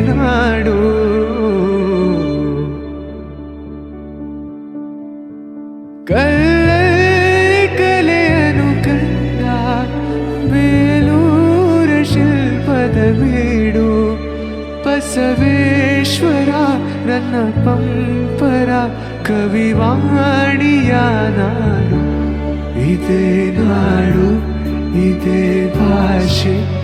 ನಾಡು ಕಳ್ಳ ಕಲೆಯನು ಕಂಡ ಶಿಲ್ಪದ ಬೀಡು. ಬಸವೇಶ್ವರ ನನ್ನ ಪಂಪರ, ಕವಿವಾಣಿಯ ನಾಡು ಇದೇ ನಾಡು, ಇದೇ ಭಾಷೆ.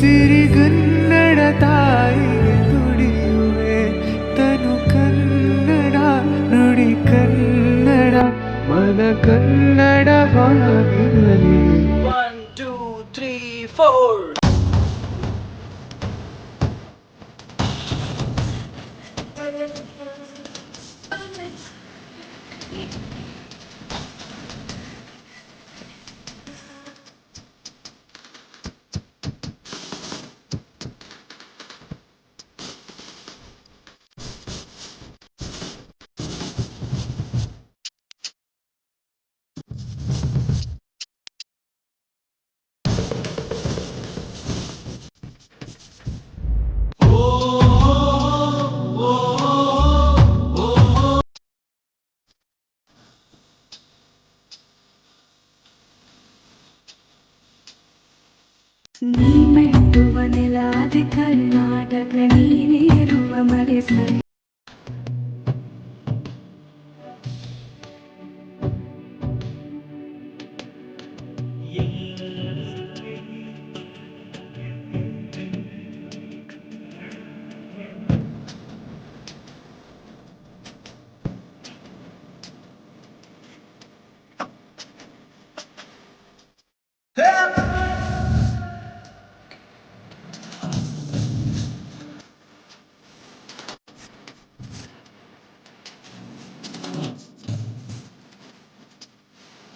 ಸಿರಿಗನ್ನಡ ತಾಯಿಗೆ ದುಡಿಯುವೆ ತನು ಕನ್ನಡ ನುಡಿ ಕನ್ನಡ. ಮನ ಕನ್ನಡ ಬಾಗಿರಲಿ ಒನ್ ಟೂ ತ್ರೀ ನೀ നീ പെട്ടുവനിലാതെ കർണാടക നീ നേരുവ മലസല്ല